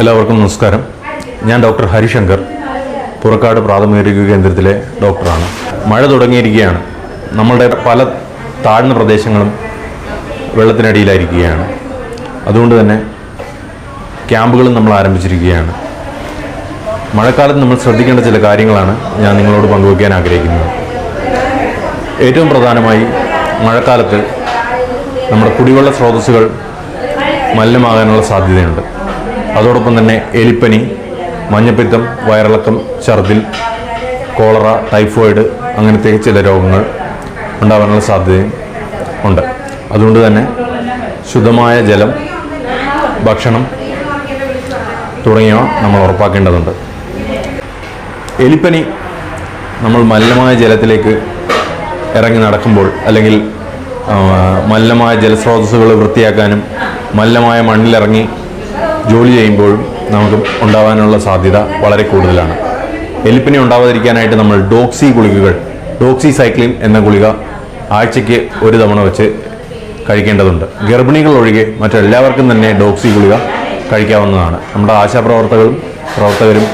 എല്ലാവർക്കും നമസ്കാരം. ഞാൻ ഡോക്ടർ ഹരിശങ്കർ പുറക്കാട് പ്രാഥമിക കേന്ദ്രത്തിലെ ഡോക്ടറാണ്. മഴ തുടങ്ങിയിരിക്കുകയാണ്. നമ്മളുടെ പല താഴ്ന്ന പ്രദേശങ്ങളും വെള്ളത്തിനടിയിലായിരിക്കുകയാണ്. അതുകൊണ്ട് തന്നെ ക്യാമ്പുകളും നമ്മൾ ആരംഭിച്ചിരിക്കുകയാണ്. മഴക്കാലത്ത് നമ്മൾ ശ്രദ്ധിക്കേണ്ട ചില കാര്യങ്ങളാണ് ഞാൻ നിങ്ങളോട് പങ്കുവയ്ക്കാൻ ആഗ്രഹിക്കുന്നത്. ഏറ്റവും പ്രധാനമായി മഴക്കാലത്ത് നമ്മുടെ കുടിവെള്ള സ്രോതസ്സുകൾ മലിനമാകാനുള്ള സാധ്യതയുണ്ട്. അതോടൊപ്പം തന്നെ എലിപ്പനി മഞ്ഞപ്പിത്തം വയറിളക്കം ഛർദിൽ കോളറ ടൈഫോയിഡ് അങ്ങനത്തെ ചില രോഗങ്ങൾ ഉണ്ടാവാനുള്ള സാധ്യതയും ഉണ്ട്. അതുകൊണ്ട് തന്നെ ശുദ്ധമായ ജലം ഭക്ഷണം തുടങ്ങിയവ നമ്മൾ ഉറപ്പാക്കേണ്ടതുണ്ട്. എലിപ്പനി നമ്മൾ മലിനമായ ജലത്തിലേക്ക് ഇറങ്ങി നടക്കുമ്പോൾ അല്ലെങ്കിൽ മലിനമായ ജലസ്രോതസ്സുകൾ വൃത്തിയാക്കാനും മലിനമായ മണ്ണിലിറങ്ങി ജോലി ചെയ്യുമ്പോഴും നമുക്ക് ഉണ്ടാവാനുള്ള സാധ്യത വളരെ കൂടുതലാണ്. എലിപ്പനി ഉണ്ടാവാതിരിക്കാനായിട്ട് നമ്മൾ ഡോക്സി ഗുളികകൾ ഡോക്സി സൈക്ലിൻ എന്ന ഗുളിക ആഴ്ചയ്ക്ക് ഒരു തവണ വെച്ച് കഴിക്കേണ്ടതുണ്ട്. ഗർഭിണികൾ ഒഴികെ മറ്റെല്ലാവർക്കും തന്നെ ഡോക്സി ഗുളിക കഴിക്കാവുന്നതാണ്. നമ്മുടെ ആശാപ്രവർത്തകരും പ്രവർത്തകരും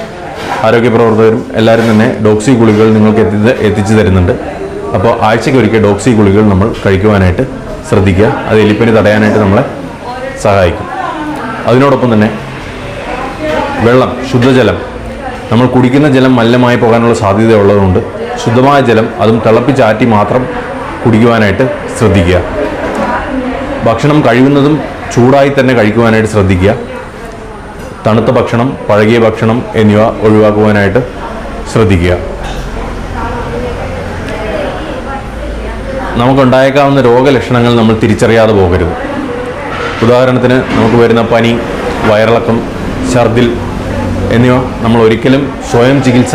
ആരോഗ്യ പ്രവർത്തകരും എല്ലാവരും തന്നെ ഡോക്സി ഗുളികകൾ നിങ്ങൾക്ക് എത്തിച്ച് എത്തിച്ചു തരുന്നുണ്ട്. അപ്പോൾ ആഴ്ചയ്ക്ക് ഒരിക്കൽ ഡോക്സി ഗുളികകൾ നമ്മൾ കഴിക്കുവാനായിട്ട് ശ്രദ്ധിക്കുക. അത് എലിപ്പനി തടയാനായിട്ട് നമ്മളെ സഹായിക്കും. അതിനോടൊപ്പം തന്നെ വെള്ളം ശുദ്ധജലം. നമ്മൾ കുടിക്കുന്ന ജലം മലിനമായി പോകാനുള്ള സാധ്യത ഉള്ളതുകൊണ്ട് ശുദ്ധമായ ജലം അതും തിളപ്പിച്ചാറ്റി മാത്രം കുടിക്കുവാനായിട്ട് ശ്രദ്ധിക്കുക. ഭക്ഷണം കഴിയുന്നതും ചൂടായി തന്നെ കഴിക്കുവാനായിട്ട് ശ്രദ്ധിക്കുക. തണുത്ത ഭക്ഷണം പഴകിയ ഭക്ഷണം എന്നിവ ഒഴിവാക്കുവാനായിട്ട് ശ്രദ്ധിക്കുക. നമുക്കുണ്ടായേക്കാവുന്ന രോഗലക്ഷണങ്ങൾ നമ്മൾ തിരിച്ചറിയാതെ പോകരുത്. ഉദാഹരണത്തിന് നമുക്ക് വരുന്ന പനി വയറിളക്കം ഛർദിൽ എന്നിവ നമ്മൾ ഒരിക്കലും സ്വയം ചികിത്സ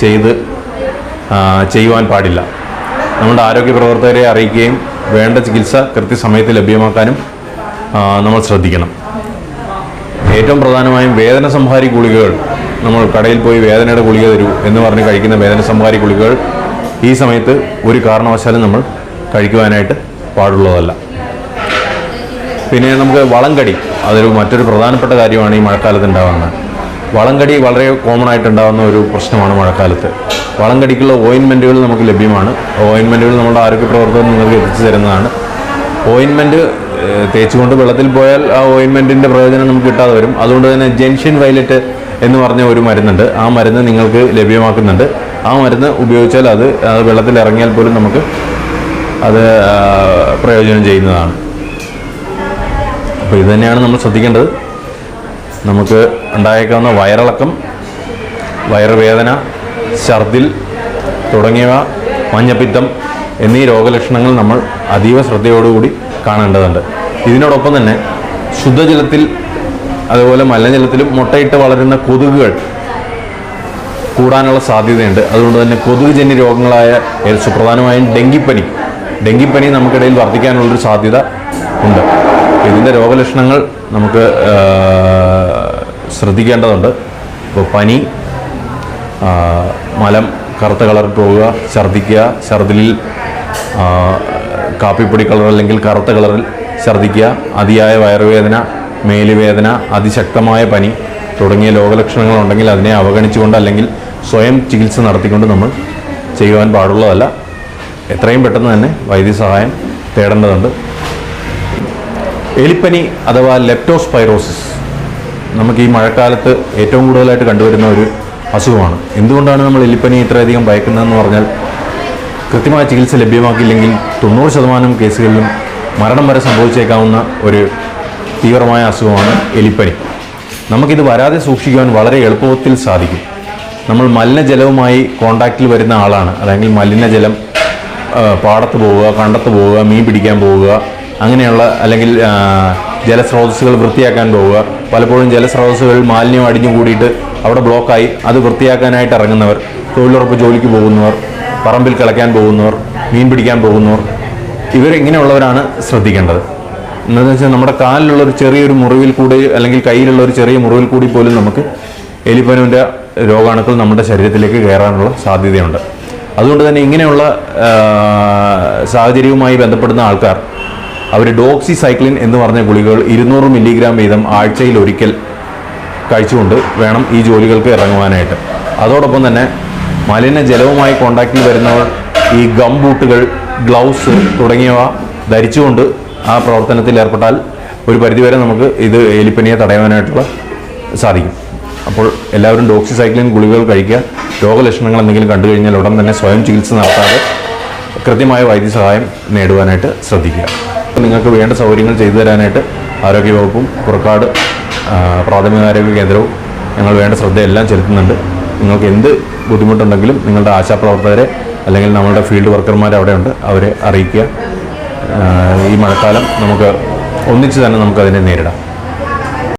ചെയ്ത് ചെയ്യുവാൻ പാടില്ല. നമ്മുടെ ആരോഗ്യ പ്രവർത്തകരെ അറിയിക്കുകയും വേണ്ട ചികിത്സ കൃത്യസമയത്ത് ലഭ്യമാക്കാനും നമ്മൾ ശ്രദ്ധിക്കണം. ഏറ്റവും പ്രധാനമായും വേദന സംഹാരി ഗുളികകൾ നമ്മൾ കടയിൽ പോയി വേദനയുടെ ഗുളിക തരൂ എന്ന് പറഞ്ഞ് കഴിക്കുന്ന വേദന സംഹാരി ഗുളികകൾ ഈ സമയത്ത് ഒരു കാരണവശാലും നമ്മൾ കഴിക്കുവാനായിട്ട് പാടുള്ളതല്ല. പിന്നെ നമുക്ക് വളംകടി അതൊരു മറ്റൊരു പ്രധാനപ്പെട്ട കാര്യമാണ് ഈ മഴക്കാലത്ത് ഉണ്ടാകുന്നത് വളംകടി വളരെ കോമൺ ആയിട്ട് ഉണ്ടാകുന്ന ഒരു പ്രശ്നമാണ് മഴക്കാലത്ത്. വളംകടിക്കുള്ള ഓയിൻമെന്റുകൾ നമുക്ക് ലഭ്യമാണ്. ഓയിൻമെന്റുകൾ നമ്മുടെ ആരോഗ്യ പ്രവർത്തകർ നിങ്ങൾക്ക് എത്തിച്ചു തരുന്നതാണ്. ഓയിൻമെന്റ് തേച്ചുകൊണ്ട് വെള്ളത്തിൽ പോയാൽ ആ ഓയിൻമെന്റിന്റെ പ്രയോജനം നമുക്ക് കിട്ടാതെ വരും. അതുകൊണ്ട് തന്നെ ജെൻഷ്യൻ വയലറ്റ് എന്ന് പറഞ്ഞ ഒരു മരുന്നുണ്ട്. ആ മരുന്ന് നിങ്ങൾക്ക് ലഭ്യമാക്കുന്നുണ്ട്. ആ മരുന്ന് ഉപയോഗിച്ചാൽ അത് വെള്ളത്തിൽ ഇറങ്ങിയാൽ പോലും നമുക്ക് അത് പ്രയോജനം ചെയ്യുന്നതാണ്. അപ്പോൾ ഇത് തന്നെയാണ് നമ്മൾ ശ്രദ്ധിക്കേണ്ടത്. നമുക്ക് ഉണ്ടായേക്കാവുന്ന വയറിളക്കം വയറുവേദന ഛർദിൽ തുടങ്ങിയവ മഞ്ഞപ്പിത്തം എന്നീ രോഗലക്ഷണങ്ങൾ നമ്മൾ അതീവ ശ്രദ്ധയോടുകൂടി കാണേണ്ടതുണ്ട്. ഇതിനോടൊപ്പം തന്നെ ശുദ്ധജലത്തിൽ അതുപോലെ മലിനജലത്തിലും മുട്ടയിട്ട് വളരുന്ന കൊതുകുകൾ കൂടാനുള്ള സാധ്യതയുണ്ട്. അതുകൊണ്ട് തന്നെ കൊതുകുജന്യ രോഗങ്ങളായ സുപ്രധാനമായും ഡെങ്കിപ്പനി. ഡെങ്കിപ്പനി നമുക്കിടയിൽ വർദ്ധിക്കാനുള്ളൊരു സാധ്യത ഉണ്ട്. ഇതിന്റെ രോഗലക്ഷണങ്ങൾ നമുക്ക് ശ്രദ്ധിക്കേണ്ടതുണ്ട്. ഇപ്പോൾ പനി മലം കറുത്ത കളറിൽ പോവുക ഛർദ്ദിക്കുക ഛർദിലിൽ കാപ്പിപ്പൊടി കളർ അല്ലെങ്കിൽ കറുത്ത കളറിൽ ഛർദ്ദിക്കുക അതിയായ വയറുവേദന മേലുവേദന അതിശക്തമായ പനി തുടങ്ങിയ രോഗലക്ഷണങ്ങൾ ഉണ്ടെങ്കിൽ അതിനെ അവഗണിച്ചുകൊണ്ട് അല്ലെങ്കിൽ സ്വയം ചികിത്സ നടത്തിക്കൊണ്ട് നമ്മൾ ചെയ്യുവാൻ പാടുള്ളതല്ല. എത്രയും പെട്ടെന്ന് തന്നെ വൈദ്യസഹായം തേടേണ്ടതുണ്ട്. എലിപ്പനി അഥവാ ലെപ്റ്റോസ്പൈറോസിസ് നമുക്ക് ഈ മഴക്കാലത്ത് ഏറ്റവും കൂടുതലായിട്ട് കണ്ടുവരുന്ന ഒരു അസുഖമാണ്. എന്തുകൊണ്ടാണ് നമ്മൾ എലിപ്പനി ഇത്രയധികം ഭയക്കുന്നതെന്ന് പറഞ്ഞാൽ കൃത്യമായ ചികിത്സ ലഭ്യമാക്കിയില്ലെങ്കിൽ തൊണ്ണൂറ് ശതമാനം കേസുകളിലും മരണം വരെ സംഭവിച്ചേക്കാവുന്ന ഒരു തീവ്രമായ അസുഖമാണ് എലിപ്പനി. നമുക്കിത് വരാതെ സൂക്ഷിക്കുവാൻ വളരെ എളുപ്പത്തിൽ സാധിക്കും. നമ്മൾ മലിനജലവുമായി കോണ്ടാക്റ്റിൽ വരുന്ന ആളാണ്. അല്ലെങ്കിൽ മലിനജലം പാടത്ത് പോവുക കണ്ടത്ത് പോവുക മീൻ പിടിക്കാൻ പോവുക അങ്ങനെയുള്ള അല്ലെങ്കിൽ ജലസ്രോതസ്സുകൾ വൃത്തിയാക്കാൻ പോവുക. പലപ്പോഴും ജലസ്രോതസ്സുകൾ മാലിന്യം അടിഞ്ഞു കൂടിയിട്ട് അവിടെ ബ്ലോക്കായി. അത് വൃത്തിയാക്കാനായിട്ട് ഇറങ്ങുന്നവർ തൊഴിലുറപ്പ് ജോലിക്ക് പോകുന്നവർ പറമ്പിൽ കിളയ്ക്കാൻ പോകുന്നവർ മീൻ പിടിക്കാൻ പോകുന്നവർ ഇവരിങ്ങനെയുള്ളവരാണ് ശ്രദ്ധിക്കേണ്ടത്. എന്താണെന്ന് വെച്ചാൽ നമ്മുടെ കാലിലുള്ള ഒരു ചെറിയൊരു മുറിവിൽ കൂടി അല്ലെങ്കിൽ കയ്യിലുള്ള ഒരു ചെറിയ മുറിവിൽ കൂടി പോലും നമുക്ക് എലിപ്പനുവിന്റെ രോഗാണുക്കൾ നമ്മുടെ ശരീരത്തിലേക്ക് കയറാനുള്ള സാധ്യതയുണ്ട്. അതുകൊണ്ട് തന്നെ ഇങ്ങനെയുള്ള സാഹചര്യവുമായി ബന്ധപ്പെടുന്ന ആൾക്കാർ അവർ ഡോക്സി സൈക്ലിൻ എന്ന് പറഞ്ഞ ഗുളികകൾ ഇരുന്നൂറ് മില്ലിഗ്രാം വീതം ആഴ്ചയിൽ ഒരിക്കൽ കഴിച്ചുകൊണ്ട് വേണം ഈ ജോലികൾക്ക് ഇറങ്ങുവാനായിട്ട്. അതോടൊപ്പം തന്നെ മലിന ജലവുമായി കോണ്ടാക്റ്റിൽ വരുന്നവർ ഈ ഗം ബൂട്ടുകൾ ഗ്ലൗസ് തുടങ്ങിയവ ധരിച്ചുകൊണ്ട് ആ പ്രവർത്തനത്തിൽ ഏർപ്പെട്ടാൽ ഒരു പരിധിവരെ നമുക്ക് ഇത് എലിപ്പനിയെ തടയാനായിട്ടുള്ള സാധിക്കും. അപ്പോൾ എല്ലാവരും ഡോക്സിസൈക്ലിൻ ഗുളികകൾ കഴിക്കുക. രോഗലക്ഷണങ്ങൾ എന്തെങ്കിലും കണ്ടു കഴിഞ്ഞാൽ ഉടൻ തന്നെ സ്വയം ചികിത്സ നടത്താതെ കൃത്യമായ വൈദ്യസഹായം നേടുവാനായിട്ട് ശ്രദ്ധിക്കുക. നിങ്ങൾക്ക് വേണ്ട സൗകര്യങ്ങൾ ചെയ്തു തരാനായിട്ട് ആരോഗ്യവകുപ്പും പ്രാഥമിക ആരോഗ്യ കേന്ദ്രവും ഞങ്ങൾ വേണ്ട ശ്രദ്ധയെല്ലാം ചെലുത്തുന്നുണ്ട്. നിങ്ങൾക്ക് എന്ത് ബുദ്ധിമുട്ടുണ്ടെങ്കിലും നിങ്ങളുടെ ആശാപ്രവർത്തകരെ അല്ലെങ്കിൽ നമ്മളുടെ ഫീൽഡ് വർക്കർമാർ അവിടെയുണ്ട് അവരെ അറിയിക്കുക. ഈ മഴക്കാലം നമുക്ക് ഒന്നിച്ച് തന്നെ നമുക്കതിനെ നേരിടാം.